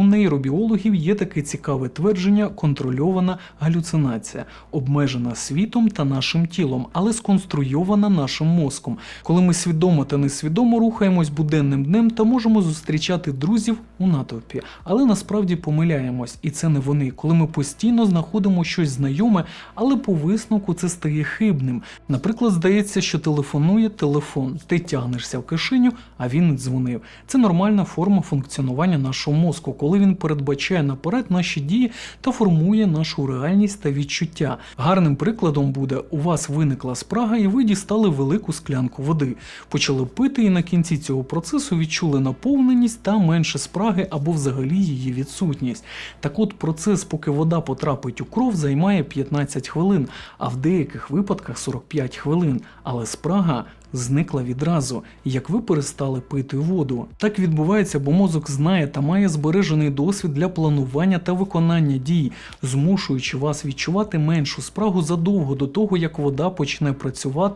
У нейробіологів є таке цікаве твердження контрольована галюцинація, обмежена світом та нашим тілом, але сконструйована нашим мозком. Коли ми свідомо та несвідомо рухаємось буденним днем та можемо зустрічати друзів у натовпі, але насправді помиляємось, і це не вони, коли ми постійно знаходимо щось знайоме, але по висновку це стає хибним. Наприклад, здається, що телефонує телефон, ти тягнешся в кишеню, а він не дзвонив. Це нормальна форма функціонування нашого мозку, коли він передбачає наперед наші дії та формує нашу реальність та відчуття. Гарним прикладом буде: у вас виникла спрага, і ви дістали велику склянку води, почали пити, і на кінці цього процесу відчули наповненість та менше спраги або взагалі її відсутність. Так от процес, поки вода потрапить у кров, займає 15 хвилин, а в деяких випадках 45 хвилин. Але спрага зникла відразу, як ви перестали пити воду. Так відбувається, бо мозок знає та має збережений досвід для планування та виконання дій, змушуючи вас відчувати меншу спрагу задовго до того, як вода почне працювати